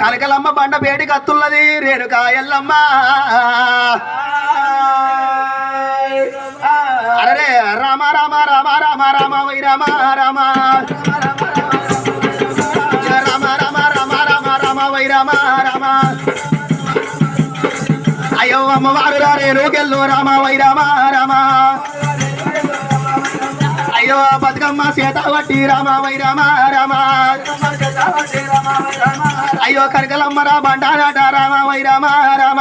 కనకలమ్మ బండ బేటికి కత్తున్నది రేణుకా ఎల్లమ్మ అరే రామ రామ రామ రామ రామ వై రామ రామ. రామ రామ రామ రామ రామ వై రామ రామ. అయ్యో అమ్మవారు రేణుకెళ్ళు రామ వై రామ రామ. అయ్యో బతుకమ్మ సీత వట్టి రామ వై రామ రామ. అయ్యో కనకలమ్మ రా బండారాట రామ వై రామ రామ.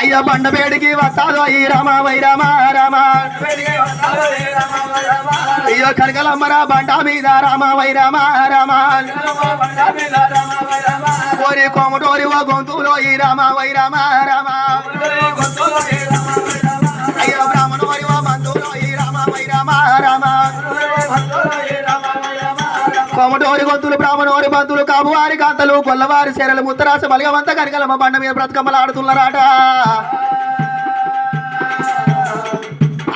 అయ్యో బండపేడికి వస్తాదో ఈ రామ వై రామ రామ. అయ్యో కనకలమ్మ రా బండ మీద రామ వై రామ రామ. కోరి కోమటోరి ఓ గొంతులో ఈ రామ వై రామ రామ. కోమటోరి గొంతులు బ్రాహ్మణోరి బంధువులు కాపువారి కాంతలు కొల్లవారి శరలు ముత్తరాస బలిగవంత కనకలమ్మ బండ మీద బ్రతకమ్మలు ఆడుతున్నారాట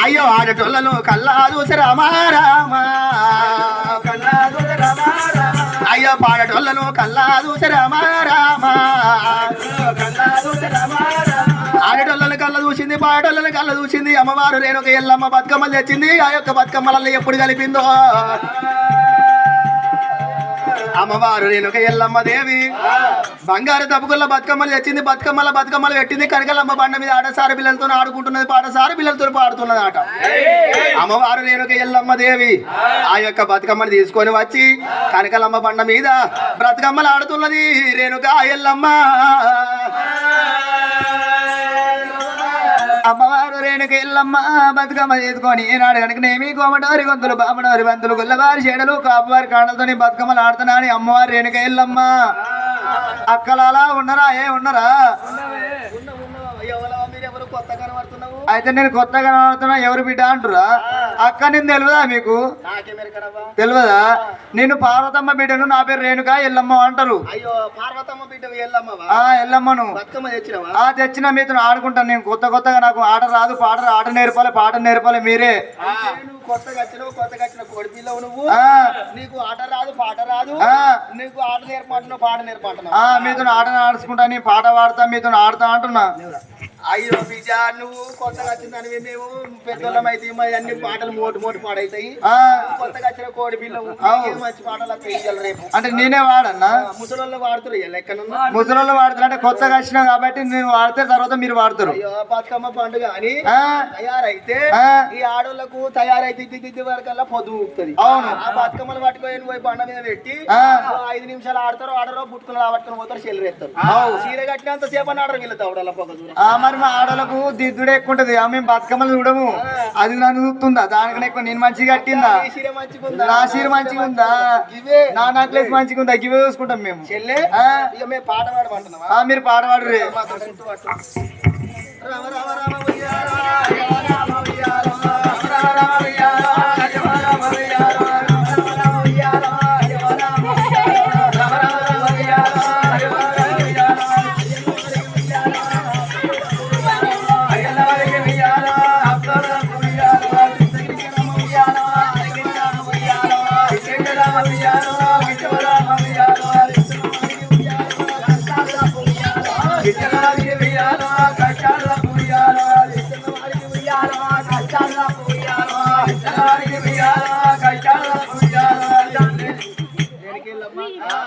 అయ్యో ఆడటోళ్ళను కల్లా చూసి రామా అయ్యో పాడటోళ్ళను కల్లా చూసి రామా చూసింది పాడటోళ్ళని కళ్ళ చూసింది. అమ్మవారు రేణుక ఎల్లమ్మ బతుకమ్మలు తెచ్చింది. ఆ యొక్క బతుకమ్మలలో ఎప్పుడు కలిపిందో? అమ్మవారు రేణుక ఎల్లమ్మ దేవి. బంగారు తప్పుకుల బతుకమ్మలు తెచ్చింది బతుకమ్మల బతుకమ్మలు పెట్టింది. కనకలమ్మ బండ మీద ఆడసారి పిల్లలతో ఆడుకుంటున్నది పాటసారి పిల్లలతో పాడుతున్నది ఆట అమ్మవారు రేణుక ఎల్లమ్మ దేవి. ఆ యొక్క బతుకమ్మని తీసుకొని వచ్చి కనకలమ్మ బండ మీద బ్రతుకమ్మలు ఆడుతున్నది. రేణుక ఎల్లమ్మ. అమ్మవారు రేణుక ఎల్లమ్మ బతుకమ్మ చేసుకొని ఈనాడు కనుకనేమి కోమటారి గొంతులు బామడారి బంతులు గుల్లవారి చెడలు కాపువారి కాడలతోని బతుకమ్మలు ఆడుతున్నా అని అమ్మవారు రేణుక ఎల్లమ్మ అక్కలాలా ఉన్నరా? ఏ ఉన్నరా? అయితే నేను కొత్తగా కనబడుతున్నా ఎవరు బిడ్డ అంటురా అక్క నేను తెలియదా మీకు? తెలియదా నేను పార్వతమ్మ బిడ్డను నా పేరు రేణుక ఎల్లమ్మ అంటారు. అయ్యో పార్వతమ్మ బిడ్డ ఎల్లమ్మవా? ఆ ఎల్లమ్మను. ఆ తెచ్చిన మీతో ఆడుకుంటాను నేను. కొత్త కొత్తగా నాకు ఆట రాదు పాట ఆట నేర్పాలి పాట నేర్పాలి మీరే. కొత్తగా వచ్చినావు కొత్తగా వచ్చిన నువ్వు. నీకు ఆట రాదు పాట రాదు. నీకు ఆట నేర్పంటున్నావు పాట నేర్పంటున్నావు. మీతో ఆట ఆడుకుంటా నీ పాట పాడతా మీతో ఆడుతా అంటున్నా. అయ్యో బిడ్డ నువ్వు కొత్తగా వచ్చిందని మేము పెద్దోళ్ళం అయితే అన్ని పాటలు మోటు మోటు పాడైతాయి. కొత్తగా వచ్చిన కోడి. నీకేం మంచి పాటలు వస్తాయి ఇయ్యాల రేపు. అంటే నేనే వాడన్నా. ముసలోళ్ళు వాడుతురు ఎక్కడన్నా? ముసలోళ్ళు వాడతారు అంటే కొత్తగా వచ్చినా కాబట్టి నేను వాడితే తర్వాత మీరు వాడతారు బతుకమ్మ పండుగ అని తయారైతే. ఈ ఆడోళ్ళకు తయారైతే దిద్ది వరకల్లా పొద్దు ఊపుతుంది అవును. ఆ బతుకమ్మలు పట్టుకొని పోయి బండ మీద పెట్టి ఐదు నిమిషాలు ఆడతారు ఆడరో పుట్టుకుని పట్టుకుని పోతారు చెల్లరెత్తారు అవు. చీర కట్టినంత సేపు అని ఆడరు వీళ్ళ తవడల పొగ మరి మా ఆడలకు దిద్దుడే ఎక్కువ ఉంటది ఆమె బతుకమ్మలు చూడము అది నన్ను చూస్తుందా దానికన్నా ఎక్కువ నేను మంచిగా కట్టిందా నా సీర మంచిగా ఉందా నా నెక్లెస్ మంచిగా ఉందా గివే చూసుకుంటాం మేము మీరు పాట పాడు రే రామ రామ రామ రామ రామ రామ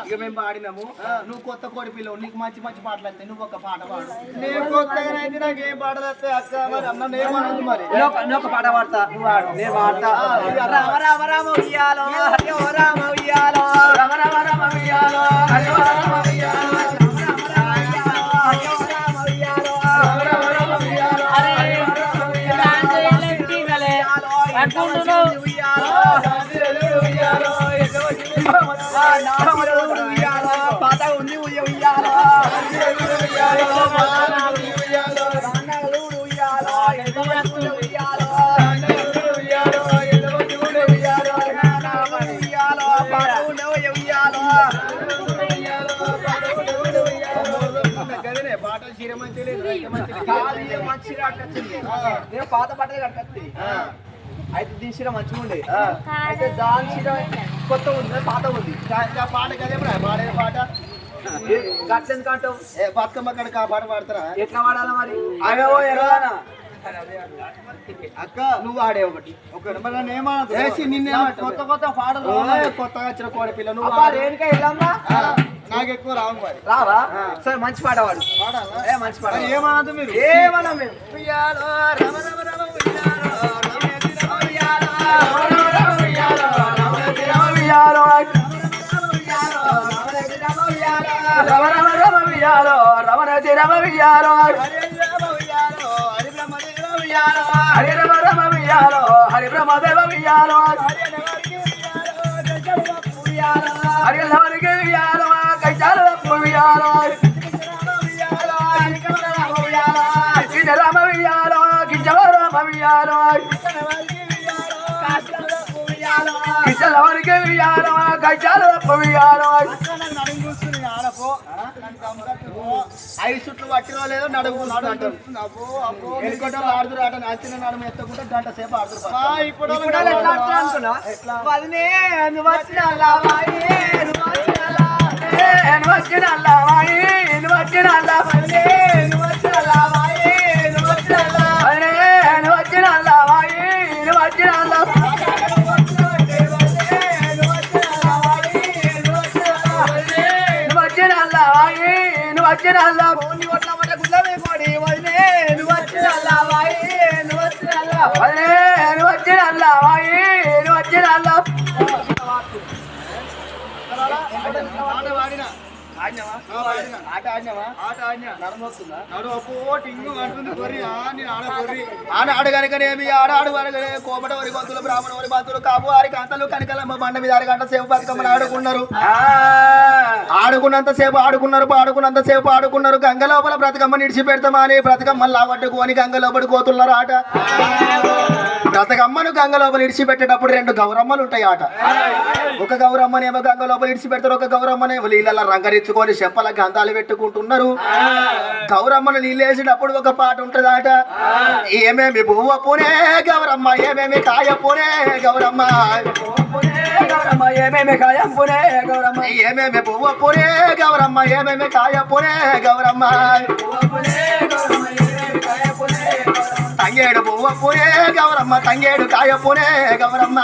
ఇక మేము పాడినాము. నువ్వు కొత్త కోడి పిల్లవు నీకు మంచి మంచి పాటలు వస్తాయి నువ్వు ఒక పాట పాడు. నేను కొత్తగా అయితే నాకు ఏం పాటలు వస్తాయి అక్క? మరి అన్న ఏమన్నది మరి. నేను ఒక పాట పాడతా. నేను పాడతా. రామ రామ. రామ ఉయ్యాలో. రామ ఉయ్యాలో. రామ రామ రామ ఉయ్యాలో. రామ ఉయ్యాలో. నేను పాత బట్టలు కట్టచ్చు. అయితే దీని చీర మంచిగా ఉండే అయితే దాని చీర కొత్త ఉంది పాత ఉంది. ఆ పాట కదే పాడే పాట? అంటావు? ఏ బతుకమ్మ కనుక ఆ పాట పాడతారా? ఎట్లా వాడాలి మరి? అయ్యో ఎరవానా అక్క నువ్వు ఆడే ఒకటి. కొత్త కొత్త పాటలు. కొత్తగా వచ్చిన కోడి పిల్ల నువ్వు నాకు ఎక్కువ రావు రావా? సరే మంచి పాట వాడు ఏ మంచి పాట ఏమన్నా మీరు? ఏమన్నా మేము ఉయ్యాలో రమ రమ రమ వియాలో హరి రమ రమ వియాలో హరి బ్రహ్మదేవ వియాలో హరి లవరికి ఎవరికి ఇయ్యాలో గడ్డాలు ఇయ్యాలో ఐదు చుట్లు పట్టిన లేదు నడుపు ఎనుకోటలు ఆడుతురు ఆట నచ్చిన నడుము ఎత్తకుంటే గంట సేపు ఆడుతురు ఇప్పుడు పదినే వచ్చిన అల్లవాయి వచ్చిన అల్లవాయి వచ్చిన అల్లవాయి వచ్చిన అల్లవాయి వచ్చినల్లా బోని కొట్లమట గుల్లమే కొడి వదినే నువ్వు వచ్చినల్లా వాయి నువ్వు వచ్చినల్లా వదినే నువ్వు వచ్చినల్లా వాయి నువ్వు వచ్చినల్లా కోమట వరి గొంతులు బ్రాహ్మణ వరి బంతులు కాపు వారి కాంతలు కనకలమ్మ బండ మీద అరగంట సేవ బతుకమ్మ ఆడుకున్నారు ఆడుకున్నంతసేపు ఆడుకున్నారు ఆడుకున్నంతసేపు ఆడుకున్నారు. గంగ లోపల బ్రతకమ్మ నిడిచి పెడతామా అని బ్రతకమ్మ లావట్టుకొని గంగ లోపలి కోతున్నారు ఆట. బ్రతకమ్మను గంగ లోపల ఇడిచి పెట్టేటప్పుడు రెండు గౌరమ్మలు ఉంటాయి ఆట ఒక గౌరమ్మనేమో గంగ లోపల ఇడిచి పెడతారు ఒక గౌరమ్మనేమో నీళ్ళ రంగరించుకొని చెప్పల గంధాలు పెట్టుకుంటున్నారు. గౌరమ్మను నీళ్ళేసేటప్పుడు ఒక పాట ఉంటుంది ఆట ఏమేమి పువ్వ పూనే గౌరమ్మ ఏమేమి కాయ పూనే గౌరమ్మ. గౌరమ్మ ఏమేమి కాయం పునే గౌరమ్మ? ఏమేమి పువ్వ పూనే గౌరమ్మ ఏమేమి కాయ పూనే గౌరమ్మ? తంగేడు పువ్వ పూనే గౌరమ్మ తంగేడు కాయ పూనే గౌరమ్మ.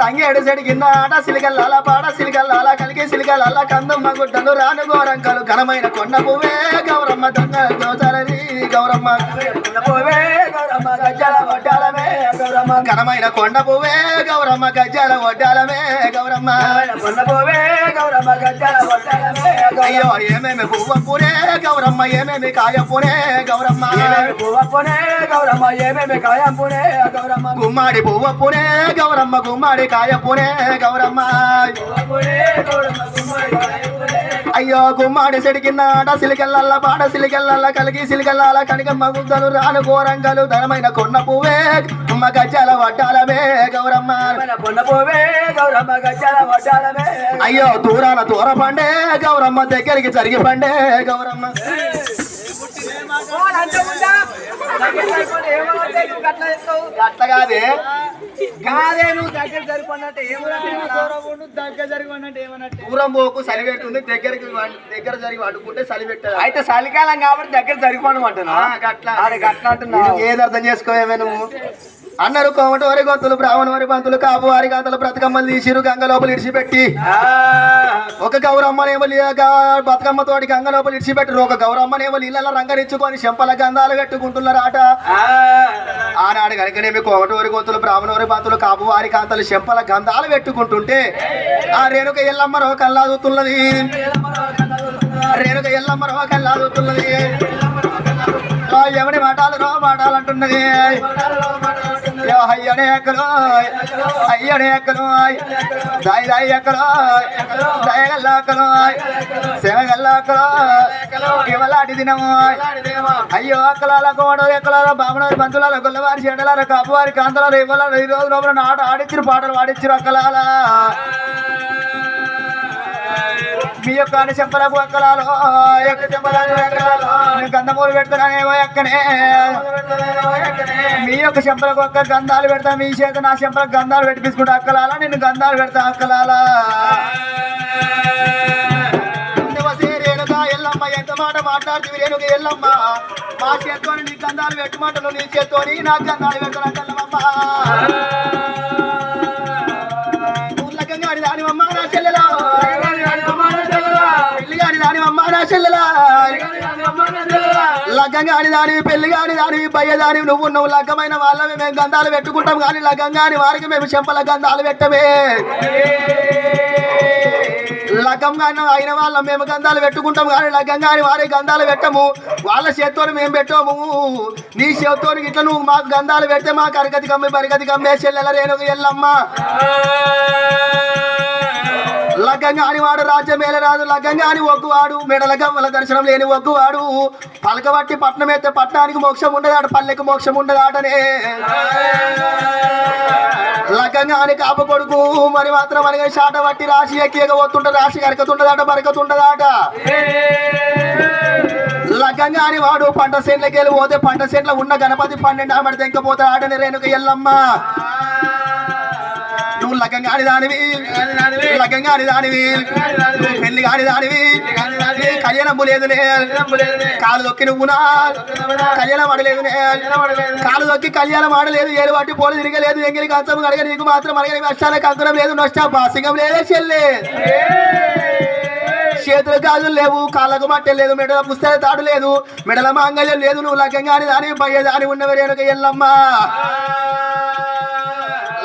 తంగేడు చెడి కింద ఆట సిలికల్లాల పాడ సిలికల్లాల కలిగి సిలికల్లాల కందమ్మ గుడ్డలు రాను గోరంకలు. ఘనమైన కొండ పువ్వే గౌరమ్మ దొంగ దోచారది గౌరమ్మ. పోవే గౌరమ్మ గజ్జల వడ్డాలమే గౌరమ్మ ఘనమైన కొండ పువ్వే గౌరమ్మ గజ్జల వడ్డాలమే గౌరమ్మ. కొన్న పోవే గౌరమ్మ గజ్జల వడ్డాలమే అయ్యో ఏమేమి పువ్వ పూనే గౌరమ్మ ఏమేమి కాయ పూనే గౌరమ్మ. పువ్వ పునే గౌరమ్మ ఏమేమి కాయం పునే గౌరమ్మ. గుమ్మాడి పువ్వ పూనే గౌరమ్మ గుమ్మాడి కాయ పూనే గౌరమ్మ. పునే గౌరమ్మ గుమ్మడి కాయం పునే అయ్యో గుమ్మాడి ఆట సిలికెళ్ళల్ల పాడ సిలికెళ్ళల్ల కలిగి సిలికెళ్ళాల కనికమ్మ గుద్దలు రాను గోరంగలు ధనమైన కొన్న పువ్వే గుమ్మ గజ్జల వడ్డాలమే గౌరమ్మ. కొన్న పోవే గౌరమ్మ గజ్జల వడ్డాలమే అయ్యో దూరాన దూర పండే గౌరమ్మ దగ్గరికి జరిగి పండే గౌరమ్మ. అట్లా కాదే. కాదే నువ్వు దగ్గర దూరం ఉండు, దగ్గర జరిగినట్టు ఏమన్నట్టు? దూరం పోకు సలి పెట్టుంది దగ్గరికి దగ్గర జరిగి పట్టుకుంటే సలి పెట్టదు. అయితే చలికాలం కాబట్టి దగ్గర సరిపోను అంటున్నా ఆ, గట్ల. అరే గట్ల అంటున్నావు. నీకు ఏది అర్థం చేసుకోవేమే నువ్వు? అన్నారు కోమట వరి గొంతులు బ్రాహ్మణ వరి బంతులు కాపు వారి గాతలు బ్రతకమ్మలు తీసిరు గంగ లోపల ఇడిచిపెట్టి. ఆ, ఒక గౌరమ్మనేమో బతుకమ్మ తోటి గంగ లోపల ఇడిచిపెట్టరు ఒక గౌరమ్మనేమో నీళ్ళ రంగరించుకొని చెంపల గంధాలు పెట్టుకుంటున్నారు ఆట ఆడ కనుకనేమి కోమటూరి గొంతులు బ్రాహ్మణూరి బాతులు కాపు వారి కాంతలు చెంపల గంధాలు పెట్టుకుంటుంటే ఆ రేణుక ఎల్లమ్మరో కల్లాదుతున్నది. రేణుక ఎల్లమ్మరో కల్లాదుతున్నది. ఎవడి మాటాలు రో మాటాలు అంటున్నది యో అయ్యనే ఎక్కలో? అయ్యనే దాయి దాయి ఎక్కలో? దయగల్ల ఎక్కలో? శనగల్ల ఎక్కలో? ఇవలాంటి దినము. అయ్యో అక్కలాల కోడ ఎక్కలాల బామనారు బంధువుల గొల్లవారి చెడలారు కాపువారి కాంతలారు ఇవ్వలారు ఈ రోజు లోపల ఆట ఆడిచ్చిరు పాటలు పాడిచ్చిరు అక్కలాల. మీ యొక్క చెంపలకు అక్కలాలో గంధమూలు పెడతానేవో ఎక్కనే. మీ యొక్క చెంపలకు ఒక్క గంధాలు పెడతా మీ చేత నా చెంపలకు గంధాలు పెట్టించుకుంటా అక్కలాలా నేను గంధాలు పెడతా అక్కలాలా. ఎల్లమ్మ ఎంత మాట మాట్లాడుతుంది రేణుక ఎల్లమ్మ. మా చేత్తోని నీ గంధాలు పెట్టుమంటలు నీ చేత్తోని నా గంధాలు పెడతానంటల్లమ్మ ఊర్లకంగా అని నా చెల్లెలా. లగ్గంగా అని దానివి పెళ్ళి కాని దానివి బయ్య దానివి నువ్వు నువ్వు లగ్గమైన వాళ్ళవి మేము గంధాలు పెట్టుకుంటాం కానీ లగ్గం అని వారికి మేము చెంపల గంధాలు పెట్టమే. లగ్గంగా అయిన వాళ్ళ మేము గంధాలు పెట్టుకుంటాం కానీ లగ్గంగా అని వారి గంధాలు పెట్టము. వాళ్ళ చేత్తోని మేము పెట్టాము. నీ చేత్తోని ఇట్లా నువ్వు మాకు గంధాలు పెడితే మాకు అరగతి కమ్మి పరిగతి కమ్మే చెల్లెల రేణుకు ఎల్లమ్మ. లగ్గంగా అని వాడు రాజ్యమేల రాదు లగ్గంగా అని ఒగ్గువాడు. మెడల గవ్వల దర్శనం లేని ఒగ్గువాడు. పలకబట్టి పట్నం అయితే పట్టణానికి మోక్షం ఉండదాట పల్లెకి మోక్షం ఉండదాటనే లగ్గంగా అని కాప కొడుకు మరి మాత్రం అనగా షాట పట్టి రాశి ఎక్కియగా పోతుంట రాశి కరకతుండదాట బరకతుండదాట. లగ్గంగా అని వాడు పంట సెంట్లకి వెళ్ళి పోతే పంట సెంట్ల ఉన్న గణపతి పన్నెండు ఆమెడ తెంకపోతే ఆడని రేణుక ఎల్లమ్మ. నువ్వు లగ్గంగా అని దానివి లగ్గంగా అని దానివి పెళ్ళి కాని దానివి కళ్యాణం లేదులే కాలు దొక్కి నువ్వునా కళ్యాణం ఆడలేదులే కాలు దొక్కి కళ్యాణం ఆడలేదు. ఏడు వాటి పోలు తిరగలేదు. ఎంగిలి కంచం కడగ నీకు మాత్రం అడగని నష్టాల కంకణం లేదు. నష్టం బాసింగం లేదే చెల్లే. చేతులు గాజులు లేవు. కాళ్ళకు మట్టె లేదు. మెడల పుస్తక తాడు లేదు. మెడల మాంగళ్యం లేదు. నువ్వు లగ్గంగాని దాని బయ్య దాని ఉన్నవి రేణుక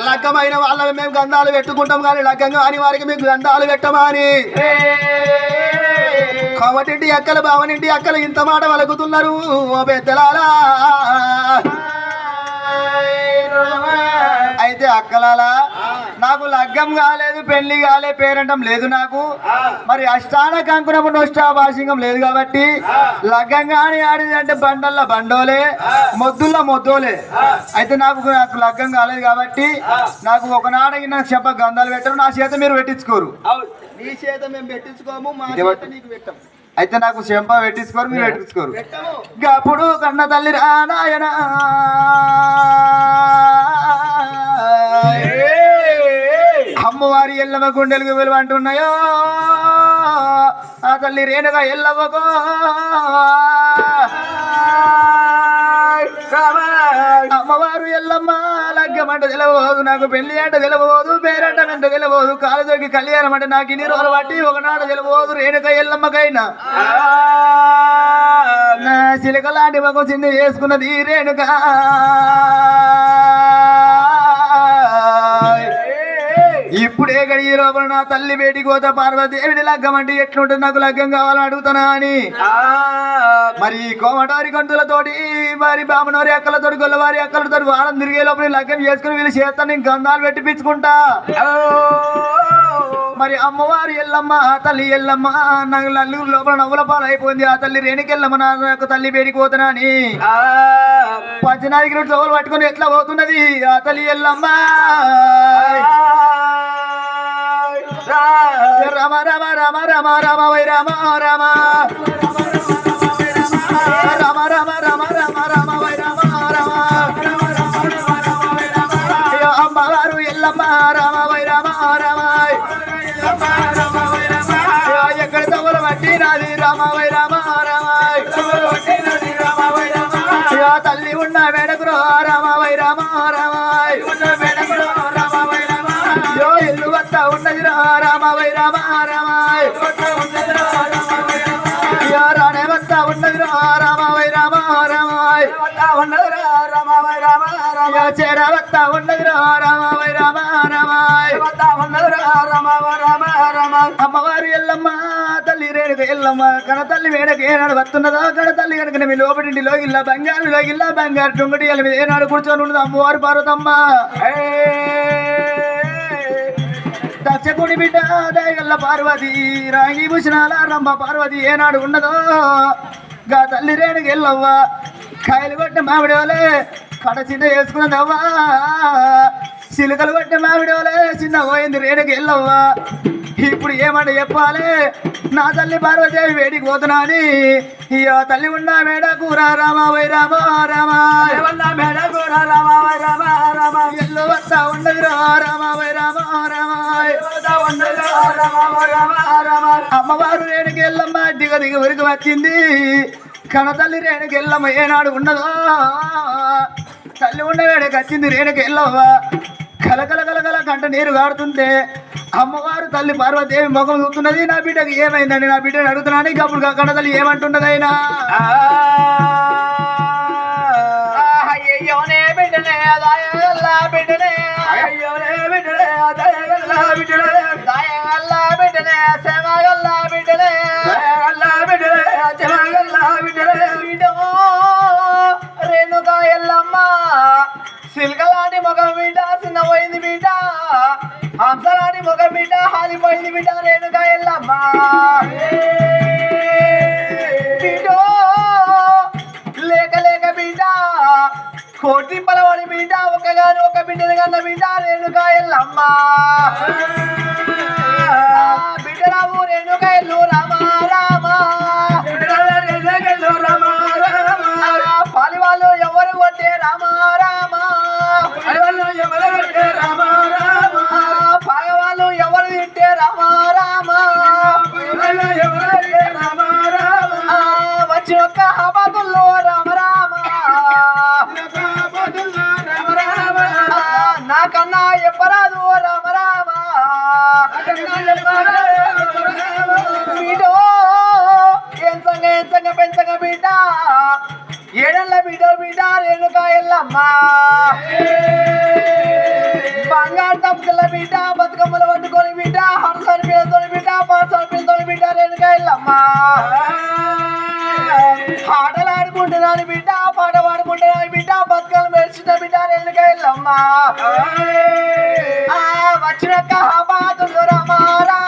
లగ్గమైన వాళ్ళ మేము గంధాలు పెట్టుకుంటాం కానీ లగ్గంగా అని వారికి మీకు గంధాలు పెట్టమా అని కోమటింటి అక్కలు బావనింటి అక్కలు ఇంత మాట వలుకుతున్నారు. ఓ పెద్దలారా అయితే అక్కలాలా. నాకు లగ్గం కాలేదు పెళ్ళి కాలే పేరంటం లేదు నాకు. మరి అష్టాన కంకునము నోష్టాభాషింగం లేదు కాబట్టి లగ్గం కానీ ఆడింది అంటే బండల్ల బండోలే మొద్దుల్లో మొద్దోలే. అయితే నాకు నాకు లగ్గం కాలేదు కాబట్టి నాకు ఒకనాడకి నాకు చెప్ప గంధాలు పెట్టరు నా చేత మీరు పెట్టించుకోరు. నీ చేత మేము పెట్టించుకోము మా చేత నీకు పెట్టం. అయితే నాకు చెంప పెట్టించుకోరు మీరు పెట్టించుకోరు. గప్పుడు కన్న తల్లి రానాయన. ఎల్లమ్మ గుండెలకు విలువ అంటున్నాయో? ఆ తల్లి రేణుగా ఎల్లవ్వకో అమ్మవారు ఎల్లమ్మ లగ్గమంట తెలవదు నాకు పెళ్ళి అంటే తెలవదు పేరంట అంటే తెలవదు కాలు దొరికి కళ్యాణం అంటే నాకు ఇన్ని రోజులు పట్టి ఒకనాడు తెలవదు రేణుక ఎల్లమ్మకైనా. నా చిలక లాంటి మగ చిన్న వేసుకున్నది రేణుక. ఇప్పుడే గడియ లోపల నా తల్లి వేడి కోత పార్వతీదేవిని లగ్గం అంటే ఎట్లుంటుంది? నాకు లగ్గం కావాలని అడుగుతానా అని. మరి కోమటారి కంటులతోటి మరి బామనోరి అక్కలతోటి గొల్లవారి అక్కలతోటి వారం తిరిగే లోపల లగ్గం చేసుకుని వీళ్ళు చేస్తాను నేను గంధాలు పెట్టిపించుకుంటా మరి అమ్మవారి ఎల్లమ్మ ఆ తల్లి ఎల్లమ్మ నాకు నలుగురు లోపల నవ్వుల పాలు అయిపోయింది ఆ తల్లి రేణుకెళ్ళమ్మ నా యొక్క తల్లి వేడికి పోతున్నా అని. పంచనాదికి తోలు పట్టుకొని ఎట్లా పోతున్నది? ఆ తల్లి ఎల్లమ్మ. రామ రామ రామ వై రామ రామ. రామ వై రామ రామాయ రాణే వద్ద ఉన్నది రా రామ వై రామ రామ చేర వద్ద ఉన్నది రా రామ వై రామ రామ అమ్మవారు ఎల్లమ్మ తల్లి రేణుక ఎల్లమ్మ కన తల్లి వేడక ఏనాడు వస్తున్నదా కన తల్లి కనుక మీ లోపటింటిలో ఇల్లా బంగారులో ఇల్లా బంగారు టుంగటి మీద ఏనాడు కూర్చొని ఉన్నది అమ్మవారు పార్వతమ్మ. దచ్చకుడి బిడ్డ దయగల్ల పార్వతి రాగి భూషణాల రంభ పార్వతి ఏనాడు ఉన్నదో? గా తల్లి రేణుకి ఎల్లవ్వ? కాయలు కొట్టిన మామిడి వాళ్ళే కడ చిన్న వేసుకున్నదవ్వా చిలుకలు కొట్టిన మామిడి వాళ్ళే చిన్న పోయింది రేణుక ఎల్లవ్వ? ఇప్పుడు ఏమని చెప్పాలి? నా తల్లి పార్వదేవి వేడికి పోతున్నా అని. ఇయ్యో తల్లి ఉన్న మేడ కూర రామ వై రామ రామ ఎల్లు వస్తా ఉండదు రామ వై రామ రామ అమ్మవారు రేణుకి ఎల్లమ్మ దిగ దిగ వరకు వచ్చింది. కనతల్లి రేణుకి ఎల్లమ్మ ఏనాడు ఉన్నదో? తల్లి ఉన్న వేడికి వచ్చింది రేణుకి ఎల్లమ్మ కలకల కలకల కంట నీరు గాడుతుంటే అమ్మవారు తల్లి పార్వతీదేవి ముఖం చూస్తున్నది నా బిడ్డకి ఏమైందండి? నా బిడ్డని అడుగుతున్నాను ఇక అప్పుడు కన్న తల్లి ఏమంటున్నదైనా? అయ్యోనే బిడ్డనే దాయగల్లా బిడ్డనే. అయ్యోనే బిడ్డనే దాయగల్లా బిడ్డనే. దాయగల్లా బిడ్డనే సేమగల్లా బిడ్డనే. దాయగల్లా బిడ్డనే సేమగల్లా బిడ్డనే. బిడ్డో హంసలాంటి ముఖం బిడ్డ హాలిపోయింది బిడ్డ రేణుగా ఎల్లమ్మా. లేక లేక బిడ్డ కోటి పలవాడి బిడ్డ ఒకగాని ఒక బిడ్డను కన్న బిడ్డ రేణుగా ఎల్లమ్మా. బిడ్డ రావు రేణుగా ఎల్లు రామా. బంగారు తప్పుల బిడ్డ బతుకమ్మలు పట్టుకొని బిడ్డ హరసారి పిల్లతో బిడ్డ పాసారి పిల్లతో బిడ్డ రేణుకా ఆటలు ఆడుకుంటున్నాను బిడ్డ పాట పాడుకుంటున్నాను బిడ్డ బతుకలు మెరిచిన బిడ్డ రేణుకా ఎల్లమ్మ ఆ, రమారా